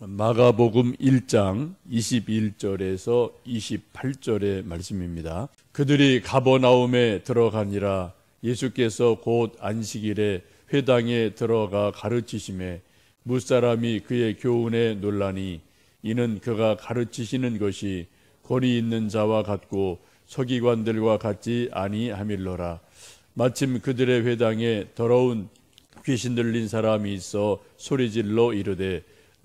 마가복음 1장 21절에서 28절의 말씀입니다. 그들이 가버나움에 들어가니라 예수께서 곧 안식일에 회당에 들어가 가르치심에 무사람이 그의 교훈에 논라니 이는 그가 가르치시는 것이 권위 있는 자와 같고 서기관들과 같지 아니하밀러라 마침 그들의 회당에 더러운 귀신 들린 사람이 있어 소리질러 이르되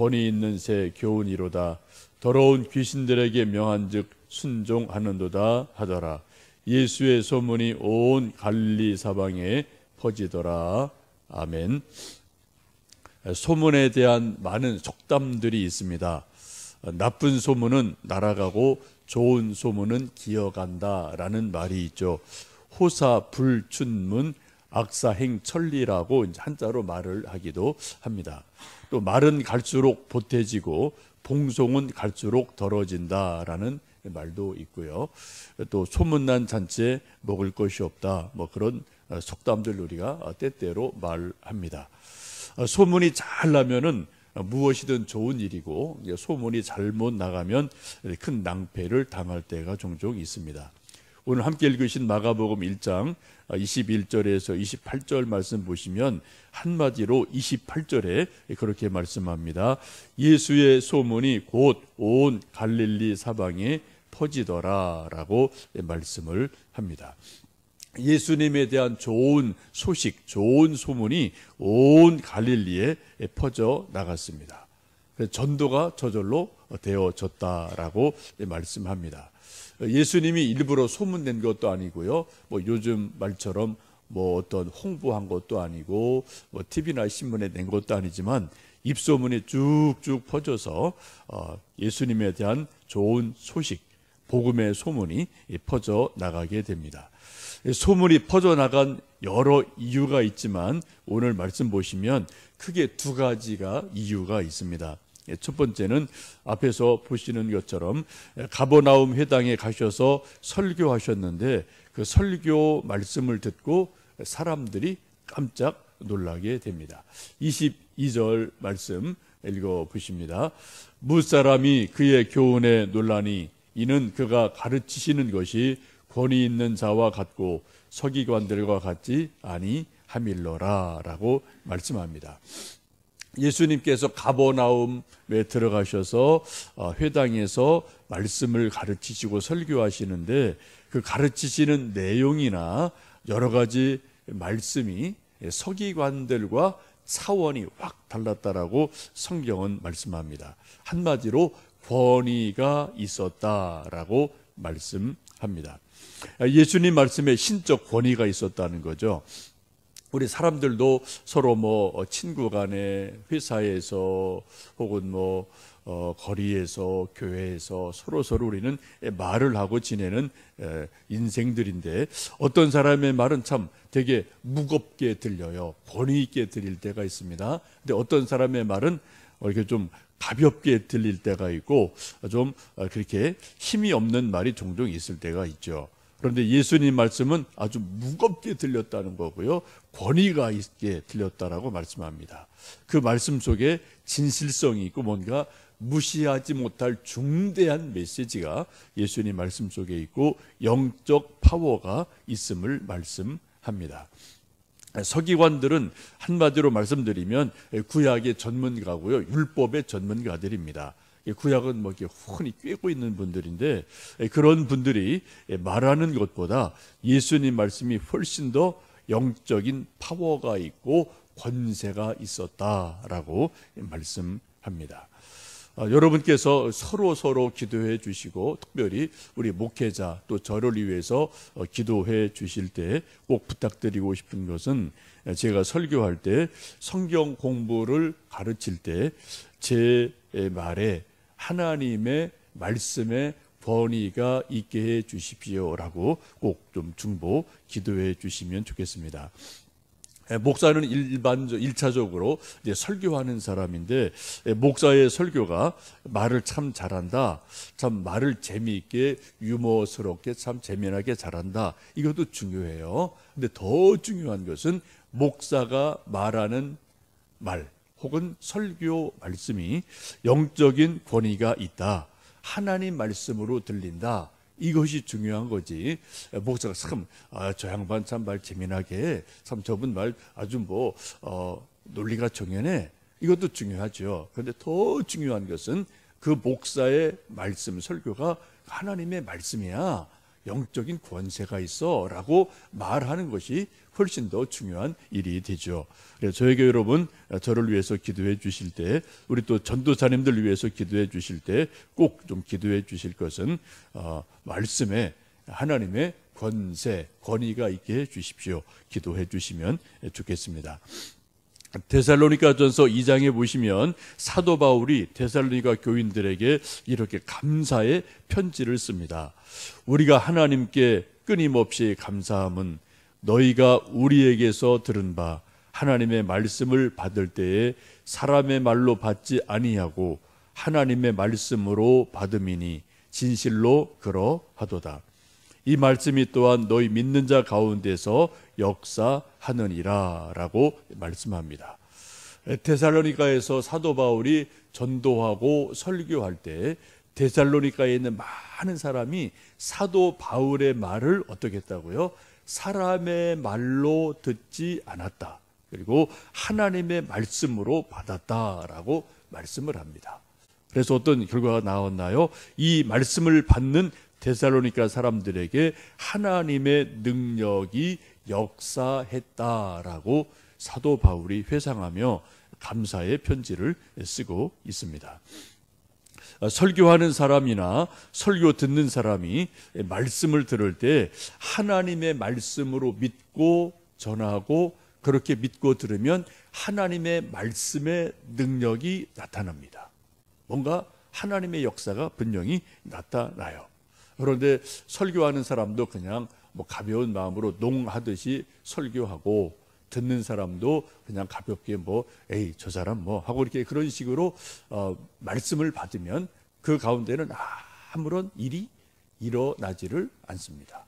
권위 있는 새 교훈이로다. 더러운 귀신들에게 명한즉 순종하는도다 하더라. 예수의 소문이 온 갈리 사방에 퍼지더라. 아멘. 소문에 대한 많은 속담들이 있습니다. 나쁜 소문은 날아가고 좋은 소문은 기어간다라는 말이 있죠. 호사 불춘문 악사행 천리라고 한자로 말을 하기도 합니다. 또 말은 갈수록 보태지고 봉송은 갈수록 덜어진다라는 말도 있고요. 또 소문난 잔치에 먹을 것이 없다. 뭐 그런 속담들 우리가 때때로 말합니다. 소문이 잘 나면은 무엇이든 좋은 일이고 소문이 잘못 나가면 큰 낭패를 당할 때가 종종 있습니다. 오늘 함께 읽으신 마가복음 1장 21절에서 28절 말씀 보시면 한마디로 28절에 그렇게 말씀합니다. 예수의 소문이 곧 온 갈릴리 사방에 퍼지더라라고 말씀을 합니다. 예수님에 대한 좋은 소식, 좋은 소문이 온 갈릴리에 퍼져 나갔습니다. 전도가 저절로 되어졌다라고 말씀합니다. 예수님이 일부러 소문낸 것도 아니고요. 뭐 요즘 말처럼 뭐 어떤 홍보한 것도 아니고 뭐 TV나 신문에 낸 것도 아니지만 입소문이 쭉쭉 퍼져서 어, 예수님에 대한 좋은 소식, 복음의 소문이 퍼져 나가게 됩니다. 소문이 퍼져 나간 여러 이유가 있지만 오늘 말씀 보시면 크게 두 가지가 이유가 있습니다. 예, 첫 번째는 앞에서 보시는 것처럼 가버나움 회당에 가셔서 설교하셨는데 그 설교 말씀을 듣고 사람들이 깜짝 놀라게 됩니다. 22절 말씀 읽어 보십니다. 무사람이 그의 교훈에 놀라니 이는 그가 가르치시는 것이 권위 있는 자와 같고 서기관들과 같지 아니 하밀러라라고 말씀합니다. 예수님께서 가버나움에 들어가셔서 어, 회당에서 말씀을 가르치시고 설교하시는데 그 가르치시는 내용이나 여러 가지 말씀이 서기관들과 차원이 확 달랐다라고 성경은 말씀합니다. 한마디로 권위가 있었다라고 말씀합니다. 예수님 말씀에 신적 권위가 있었다는 거죠. 우리 사람들도 서로 뭐 어, 친구 간에 회사에서 혹은 뭐 어, 거리에서 교회에서 서로 서로 우리는 말을 하고 지내는 에, 인생들인데 어떤 사람의 말은 참 되게 무겁게 들려요. 권위 있게 들릴 때가 있습니다. 근데 어떤 사람의 말은 이렇게 좀 가볍게 들릴 때가 있고 좀 어, 그렇게 힘이 없는 말이 종종 있을 때가 있죠. 그런데 예수님 말씀은 아주 무겁게 들렸다는 거고요. 권위가 있게 들렸다라고 말씀합니다. 그 말씀 속에 진실성이 있고 뭔가 무시하지 못할 중대한 메시지가 예수님 말씀 속에 있고 영적 파워가 있음을 말씀합니다. 서기관들은 한마디로 말씀드리면 구약의 전문가고요. 율법의 전문가들입니다. 구약은 뭐 이렇게 훤히 꿰고 있는 분들인데 그런 분들이 말하는 것보다 예수님 말씀이 훨씬 더 영적인 파워가 있고 권세가 있었다라고 말씀합니다. 어, 여러분께서 서로 서로 기도해 주시고 특별히 우리 목회자 또 저를 위해서 어, 기도해 주실 때 꼭 부탁드리고 싶은 것은 제가 설교할 때 성경 공부를 가르칠 때 제 말에 하나님의 말씀에 권위가 있게 해 주십시오라고 꼭 좀 중보 기도해 주시면 좋겠습니다. 예, 목사는 일반적 일차적으로 이제 설교하는 사람인데 예, 목사의 설교가 말을 참 잘한다. 참 말을 재미있게 유머스럽게 참 재미나게 잘한다. 이것도 중요해요. 근데 더 중요한 것은 목사가 말하는 말 혹은 설교 말씀이 영적인 권위가 있다. 하나님 말씀으로 들린다. 이것이 중요한 거지. 목사가 참, 아, 저 양반 참 말 재미나게, 참 저분 말 아주 뭐, 어, 논리가 정연해. 이것도 중요하죠. 그런데 더 중요한 것은 그 목사의 말씀, 설교가 하나님의 말씀이야. 영적인 권세가 있어. 라고 말하는 것이 훨씬 더 중요한 일이 되죠. 그래서 저에게 여러분 저를 위해서 기도해 주실 때 우리 또 전도사님들 위해서 기도해 주실 때 꼭 좀 기도해 주실 것은 어, 말씀에 하나님의 권세, 권위가 있게 해 주십시오. 기도해 주시면 좋겠습니다. 데살로니가전서 2장에 보시면 사도 바울이 데살로니가 교인들에게 이렇게 감사의 편지를 씁니다. 우리가 하나님께 끊임없이 감사함은 너희가 우리에게서 들은 바 하나님의 말씀을 받을 때에 사람의 말로 받지 아니하고 하나님의 말씀으로 받음이니 진실로 그러하도다. 이 말씀이 또한 너희 믿는 자 가운데서 역사하느니라라고 말씀합니다. 데살로니가에서 사도 바울이 전도하고 설교할 때 데살로니가에 있는 많은 사람이 사도 바울의 말을 어떻게 했다고요? 사람의 말로 듣지 않았다. 그리고 하나님의 말씀으로 받았다라고 말씀을 합니다. 그래서 어떤 결과가 나왔나요? 이 말씀을 받는 데살로니가 사람들에게 하나님의 능력이 역사했다라고 사도 바울이 회상하며 감사의 편지를 쓰고 있습니다. 어, 설교하는 사람이나 설교 듣는 사람이 말씀을 들을 때 하나님의 말씀으로 믿고 전하고 그렇게 믿고 들으면 하나님의 말씀의 능력이 나타납니다. 뭔가 하나님의 역사가 분명히 나타나요. 그런데 설교하는 사람도 그냥 뭐 가벼운 마음으로 농하듯이 설교하고 듣는 사람도 그냥 가볍게 뭐 에이 저 사람 뭐 하고 이렇게 그런 식으로 어, 말씀을 받으면 그 가운데는 아무런 일이 일어나지를 않습니다.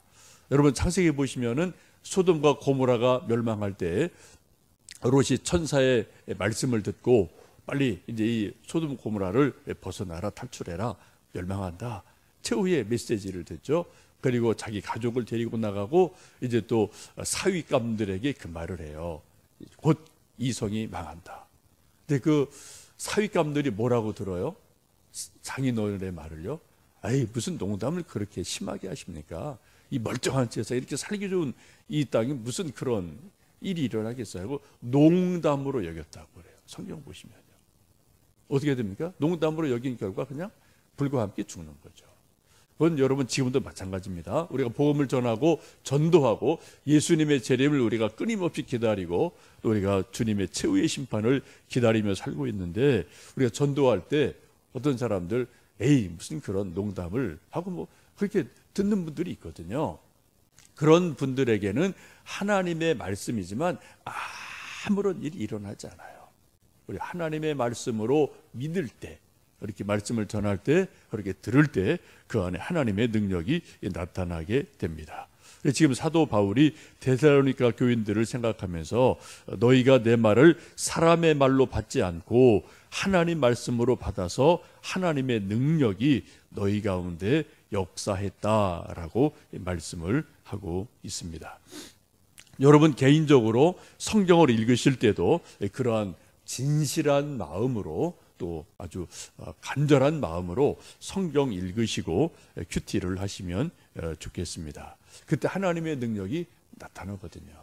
여러분 창세기 보시면은 소돔과 고모라가 멸망할 때 롯이 천사의 말씀을 듣고 빨리 이제 이 소돔 고모라를 벗어나라 탈출해라 멸망한다 최후의 메시지를 듣죠. 그리고 자기 가족을 데리고 나가고 이제 또 사위감들에게 그 말을 해요. 곧 이성이 망한다. 근데 그 사위감들이 뭐라고 들어요? 장인어른의 말을요. 아이 무슨 농담을 그렇게 심하게 하십니까? 이 멀쩡한 채에서 이렇게 살기 좋은 이 땅이 무슨 그런 일이 일어나겠어요? 하고 농담으로 여겼다고 그래요. 성경 보시면요. 어떻게 됩니까? 농담으로 여긴 결과 그냥 불과 함께 죽는 거죠. 그건 여러분 지금도 마찬가지입니다. 우리가 복음을 전하고 전도하고 예수님의 재림을 우리가 끊임없이 기다리고 우리가 주님의 최후의 심판을 기다리며 살고 있는데 우리가 전도할 때 어떤 사람들 에이 무슨 그런 농담을 하고 뭐 그렇게 듣는 분들이 있거든요. 그런 분들에게는 하나님의 말씀이지만 아무런 일이 일어나지 않아요. 우리 하나님의 말씀으로 믿을 때 이렇게 말씀을 전할 때 그렇게 들을 때 그 안에 하나님의 능력이 나타나게 됩니다. 지금 사도 바울이 데살로니가 교인들을 생각하면서 너희가 내 말을 사람의 말로 받지 않고 하나님 말씀으로 받아서 하나님의 능력이 너희 가운데 역사했다라고 말씀을 하고 있습니다. 여러분 개인적으로 성경을 읽으실 때도 그러한 진실한 마음으로 또 아주 어, 간절한 마음으로 성경 읽으시고 큐티를 하시면 어, 좋겠습니다. 그때 하나님의 능력이 나타나거든요.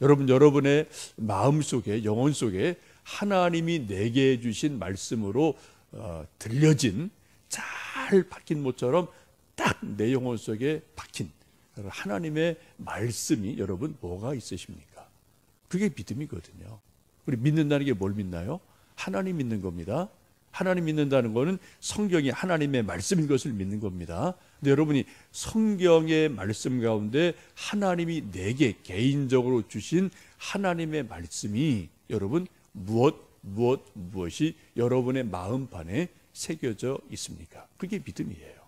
여러분 여러분의 마음 속에 영혼 속에 하나님이 내게 주신 말씀으로 어, 들려진 잘 박힌 모처럼 딱 내 영혼 속에 박힌 하나님의 말씀이 여러분 뭐가 있으십니까? 그게 믿음이거든요. 우리 믿는다는 게 뭘 믿나요? 하나님 믿는 겁니다. 하나님 믿는다는 것은 성경이 하나님의 말씀인 것을 믿는 겁니다. 근데 여러분이 성경의 말씀 가운데 하나님이 내게 개인적으로 주신 하나님의 말씀이 여러분 무엇 무엇 무엇이 여러분의 마음판에 새겨져 있습니까? 그게 믿음이에요.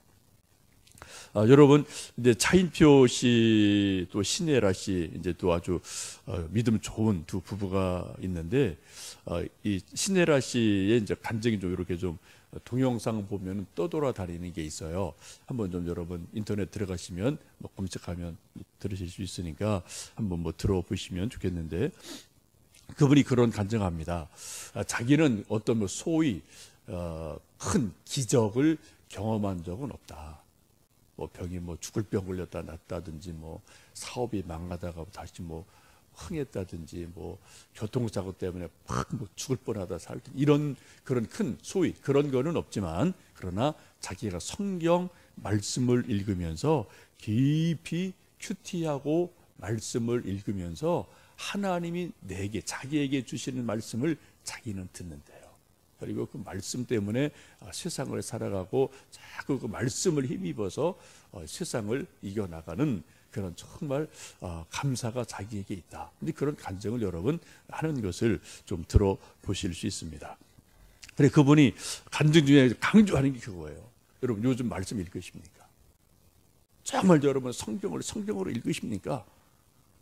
아, 여러분 이제 차인표 씨 또 신혜라 씨 이제 또 아주 어, 믿음 좋은 두 부부가 있는데 어, 이 신혜라 씨의 이제 간증이 좀 이렇게 좀 동영상 보면 떠돌아 다니는 게 있어요. 한번 좀 여러분 인터넷 들어가시면 뭐 검색하면 들으실 수 있으니까 한번 뭐 들어보시면 좋겠는데 그분이 그런 간증합니다. 아, 자기는 어떤 뭐 소위 어, 큰 기적을 경험한 적은 없다. 뭐 병이 뭐 죽을 병 걸렸다 낫다든지 뭐 사업이 망하다가 다시 뭐 흥했다든지 뭐 교통사고 때문에 팍뭐 죽을 뻔하다 살 이런 그런 큰 소위 그런 거는 없지만 그러나 자기가 성경 말씀을 읽으면서 깊이 큐티하고 말씀을 읽으면서 하나님이 내게 자기에게 주시는 말씀을 자기는 듣는데요. 그리고 그 말씀 때문에 어, 세상을 살아가고 자꾸 그 말씀을 힘입어서 어, 세상을 이겨나가는 그런 정말 어, 감사가 자기에게 있다. 근데 그런 간증을 여러분 하는 것을 좀 들어보실 수 있습니다. 그래 그분이 간증 중에 강조하는 게 그거예요. 여러분 요즘 말씀 읽으십니까? 정말 여러분 성경을 성경으로 읽으십니까?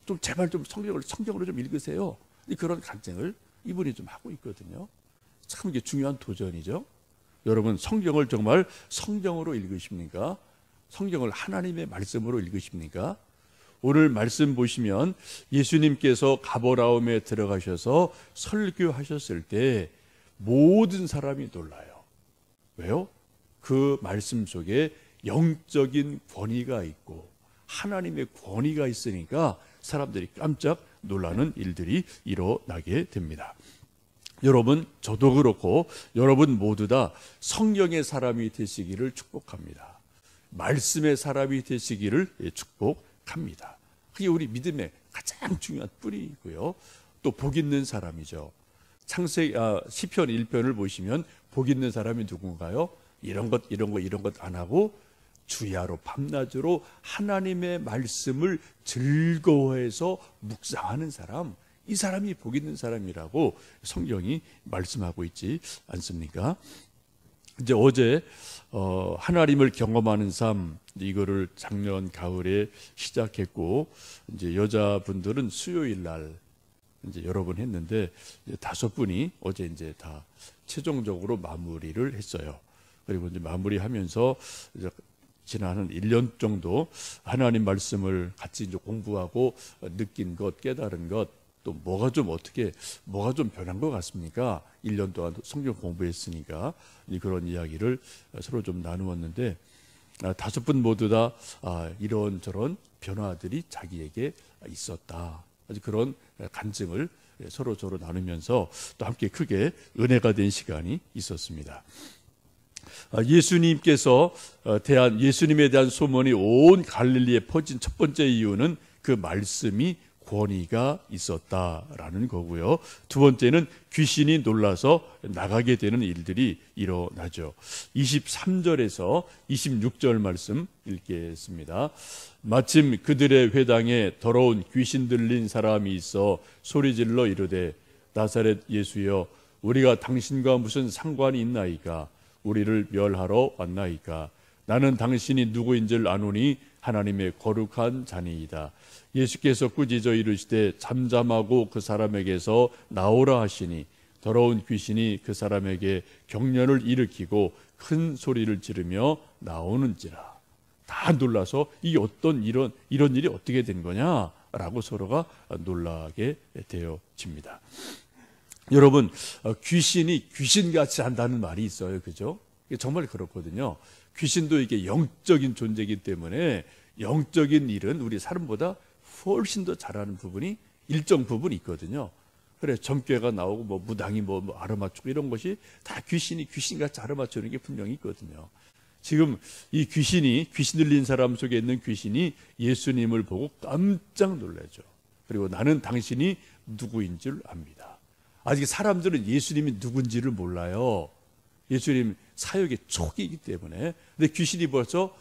좀 제발 좀 성경을 성경으로 좀 읽으세요. 그런 간증을 이분이 좀 하고 있거든요. 참 이게 중요한 도전이죠. 여러분 성경을 정말 성경으로 읽으십니까? 성경을 하나님의 말씀으로 읽으십니까? 오늘 말씀 보시면 예수님께서 가버라움에 들어가셔서 설교하셨을 때 모든 사람이 놀라요. 왜요? 그 말씀 속에 영적인 권위가 있고 하나님의 권위가 있으니까 사람들이 깜짝 놀라는 일들이 일어나게 됩니다. 여러분, 저도 그렇고 여러분 모두 다 성령의 사람이 되시기를 축복합니다. 말씀의 사람이 되시기를 축복합니다. 그게 우리 믿음의 가장 중요한 뿌리이고요. 또 복 있는 사람이죠. 창세 아, 시편 1편을 보시면 복 있는 사람이 누군가요? 이런 것 이런 거 이런 것 안 하고 주야로 밤낮으로 하나님의 말씀을 즐거워해서 묵상하는 사람 이 사람이 복 있는 사람이라고 성경이 말씀하고 있지 않습니까? 이제 어제 어, 하나님을 경험하는 삶 이거를 작년 가을에 시작했고 이제 여자분들은 수요일 날 이제 여러 번 했는데 다섯 분이 어제 이제 다 최종적으로 마무리를 했어요. 그리고 이제 마무리하면서 이제 지난 한 1년 정도 하나님 말씀을 같이 이제 공부하고 느낀 것, 깨달은 것, 또 뭐가 좀 어떻게 뭐가 좀 변한 것 같습니까? 1년 동안 성경 공부했으니까 그런 이야기를 서로 좀 나누었는데 아, 다섯 분 모두 다 아, 이런 저런 변화들이 자기에게 있었다. 아주 그런 간증을 서로 서로 나누면서 또 함께 크게 은혜가 된 시간이 있었습니다. 아, 예수님께서 어, 대한 예수님에 대한 소문이 온 갈릴리에 퍼진 첫 번째 이유는 그 말씀이 권위가 있었다라는 거고요. 두 번째는 귀신이 놀라서 나가게 되는 일들이 일어나죠. 23절에서 26절 말씀 읽겠습니다. 마침 그들의 회당에 더러운 귀신 들린 사람이 있어 소리질러 이르되 나사렛 예수여 우리가 당신과 무슨 상관이 있나이까 우리를 멸하러 왔나이까 나는 당신이 누구인 줄 아노니 하나님의 거룩한 자니이다. 예수께서 꾸짖어 이르시되 잠잠하고 그 사람에게서 나오라 하시니 더러운 귀신이 그 사람에게 경련을 일으키고 큰 소리를 지르며 나오는지라 다 놀라서 이 어떤 이런 이런 일이 어떻게 된 거냐라고 서로가 놀라게 되어집니다. 여러분 귀신이 귀신같이 한다는 말이 있어요, 그죠? 정말 그렇거든요. 귀신도 이게 영적인 존재이기 때문에 영적인 일은 우리 사람보다 훨씬 더 잘하는 부분이 일정 부분 있거든요. 그래 점괘가 나오고 뭐 무당이 뭐, 뭐 알아맞추고 이런 것이 다 귀신이 귀신같이 알아맞추는 게 분명히 있거든요. 지금 이 귀신이 귀신 들린 사람 속에 있는 귀신이 예수님을 보고 깜짝 놀라죠. 그리고 나는 당신이 누구인 줄 압니다. 아직 사람들은 예수님이 누군지를 몰라요. 예수님 사역의 초기이기 때문에 근데 귀신이 벌써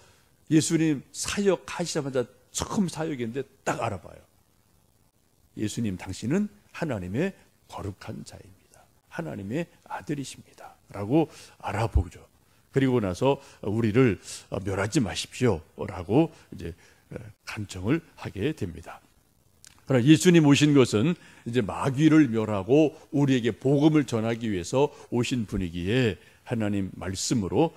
예수님 사역 하시자마자 처음 사역인데 딱 알아봐요. 예수님 당신은 하나님의 거룩한 자입니다. 하나님의 아들이십니다. 라고 알아보죠. 그리고 나서 우리를 멸하지 마십시오. 라고 이제 간청을 하게 됩니다. 그러나 예수님 오신 것은 이제 마귀를 멸하고 우리에게 복음을 전하기 위해서 오신 분이기에 하나님 말씀으로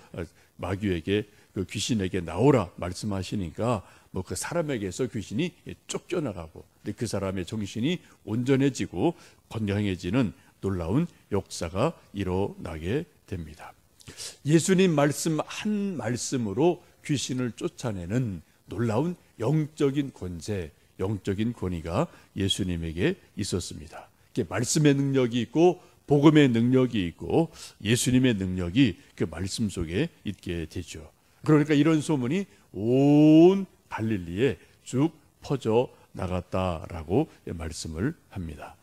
마귀에게 그 귀신에게 나오라 말씀하시니까 뭐 그 사람에게서 귀신이 쫓겨나가고 그 사람의 정신이 온전해지고 건강해지는 놀라운 역사가 일어나게 됩니다. 예수님 말씀 한 말씀으로 귀신을 쫓아내는 놀라운 영적인 권세, 영적인 권위가 예수님에게 있었습니다. 말씀의 능력이 있고 복음의 능력이 있고 예수님의 능력이 그 말씀 속에 있게 되죠. 그러니까 이런 소문이 온 갈릴리에 쭉 퍼져 나갔다라고 말씀을 합니다.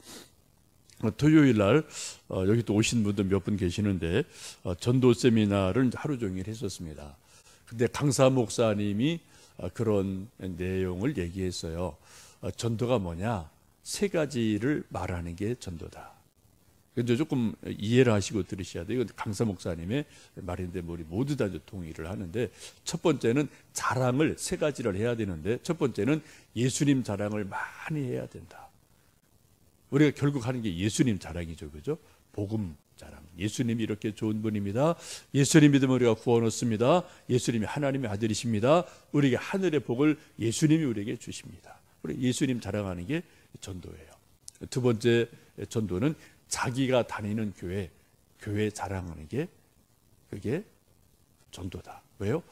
토요일 날 어, 여기 또 오신 분들 몇 분 계시는데 어, 전도 세미나를 하루 종일 했었습니다. 근데 강사 목사님이 어, 그런 내용을 얘기했어요. 전도가 뭐냐? 세 가지를 말하는 게 전도다. 근데 조금 이해를 하시고 들으셔야 돼요. 이건 강사 목사님의 말인데 우리 모두 다 동의를 하는데 첫 번째는 자랑을 세 가지를 해야 되는데 첫 번째는 예수님 자랑을 많이 해야 된다. 우리가 결국 하는 게 예수님 자랑이죠. 그죠? 복음 자랑. 예수님이 이렇게 좋은 분입니다. 예수님 믿으면 우리가 구원 얻습니다. 예수님이 하나님의 아들이십니다. 우리에게 하늘의 복을 예수님이 우리에게 주십니다. 우리 예수님 자랑하는 게 전도예요. 두 번째 전도는 자기가 다니는 교회, 교회 자랑하는 게 그게 전도다. 왜요?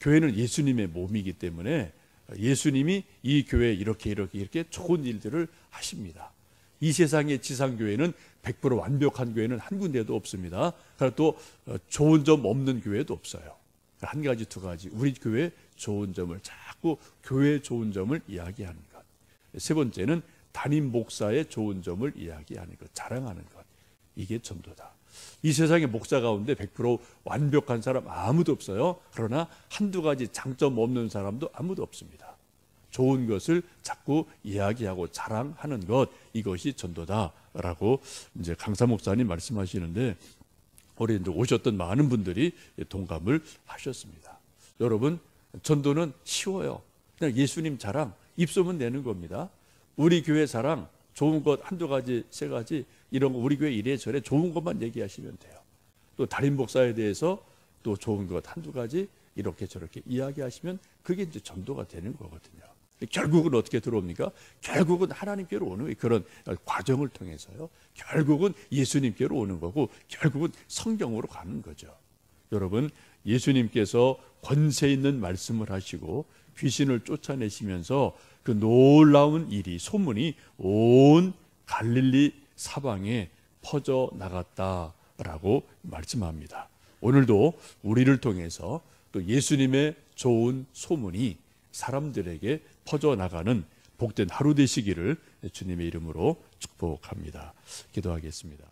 교회는 예수님의 몸이기 때문에 예수님이 이 교회 이렇게 이렇게 이렇게 좋은 일들을 하십니다. 이 세상의 지상교회는 100% 완벽한 교회는 한 군데도 없습니다. 그리고 또 어, 좋은 점 없는 교회도 없어요. 한 가지, 두 가지. 우리 교회 좋은 점을 자꾸 교회 좋은 점을 이야기하는 것. 세 번째는 담임 목사의 좋은 점을 이야기하는 것, 자랑하는 것. 이게 전도다. 이 세상의 목사 가운데 100% 완벽한 사람 아무도 없어요. 그러나 한두 가지 장점 없는 사람도 아무도 없습니다. 좋은 것을 자꾸 이야기하고 자랑하는 것 이것이 전도다라고 이제 강사 목사님 말씀하시는데 올해 이제 오셨던 많은 분들이 동감을 하셨습니다. 여러분 전도는 쉬워요. 그냥 예수님 자랑 입소문 내는 겁니다. 우리 교회 자랑 좋은 것 한두 가지 세 가지 이런 거 우리 교회 이래저래 좋은 것만 얘기하시면 돼요. 또 달인 목사에 대해서 또 좋은 것 한두 가지 이렇게 저렇게 이야기하시면 그게 이제 전도가 되는 거거든요. 결국은 어떻게 들어옵니까? 결국은 하나님께로 오는 그런 과정을 통해서요. 결국은 예수님께로 오는 거고 결국은 성경으로 가는 거죠. 여러분, 예수님께서 권세 있는 말씀을 하시고 귀신을 쫓아내시면서 그 놀라운 일이 소문이 온 갈릴리 사방에 퍼져 나갔다라고 말씀합니다. 오늘도 우리를 통해서 또 예수님의 좋은 소문이 사람들에게 퍼져 나가는 복된 하루 되시기를 주님의 이름으로 축복합니다. 기도하겠습니다.